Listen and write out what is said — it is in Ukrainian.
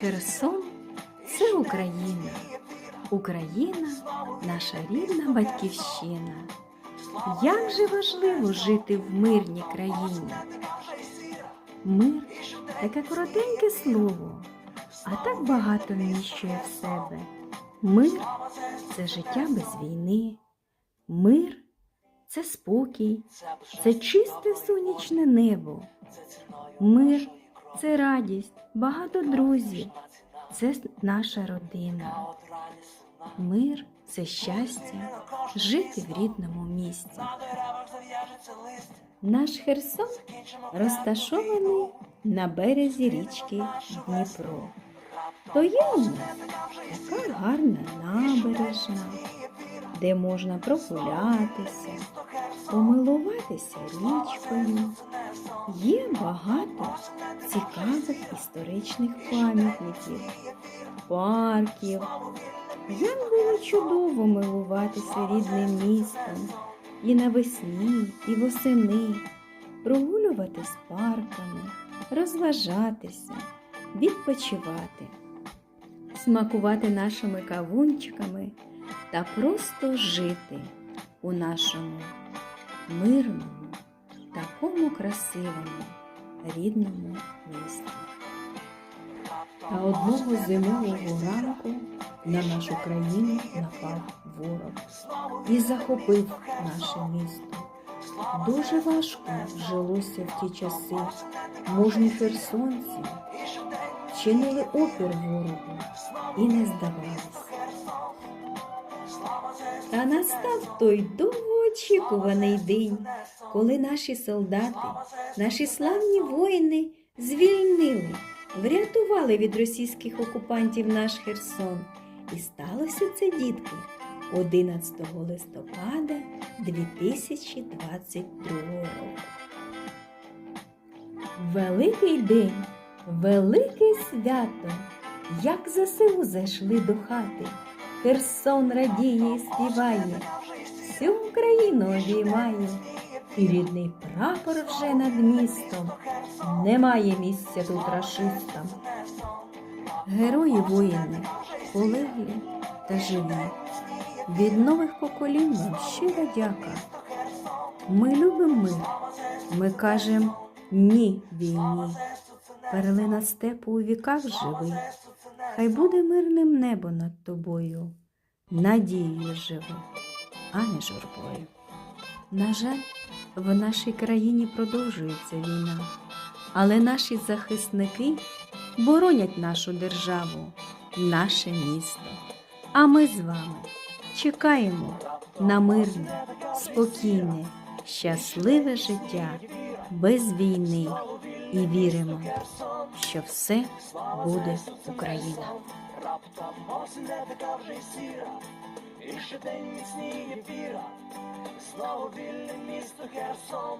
Херсон це Україна. Україна наша рідна батьківщина. Як же важливо жити в мирній країні. Мир таке коротеньке слово, а так багато вміщує в себе. Мир це життя без війни. Мир це спокій, це чисте сонячне небо. Мир це радість, багато друзів. Це наша родина. Мир це щастя, жити в рідному місті. Наш Херсон розташований на березі річки Дніпро. То є у нас така гарна набережна, де можна прогулятися, помилуватися річкою. Є багато цікавих історичних пам'ятників, парків. Як було чудово милуватися рідним містом і навесні, і восени, прогулюватись парками, розважатися, відпочивати, смакувати нашими кавунчиками та просто жити у нашому мирному, такому красивому, рідному місті. Та одного зимового ранку на нашу країну напав ворог і захопив наше місто. Дуже важко жилося в ті часи. Мужні херсонці чинили опір ворогу і не здавались. Та настав той довгоочікуваний день, коли наші солдати, наші славні воїни звільнили, врятували від російських окупантів наш Херсон. І сталося це, дітки, 11 листопада 2022 року. Великий день, велике свято, як за село зайшли до хати. Херсон радіє і співає, всю Україну обіймає, і рідний прапор вже над містом. Немає місця тут рашистам. Герої воїни полеглі та живі. Від нових поколінь вам щира дяка. Ми любимо мир, ми кажемо ні війні. Перлина степу у віках живий. Хай буде мирним небо над тобою, надією живи, а не журбою. На жаль, в нашій країні продовжується війна, але наші захисники боронять нашу державу, наше місто. А ми з вами чекаємо на мирне, спокійне, щасливе життя без війни і віримо, що все буде Україна. Раптом осінь не така вже й сіра, і щодень міцніє віра, знову вільне місто Херсон,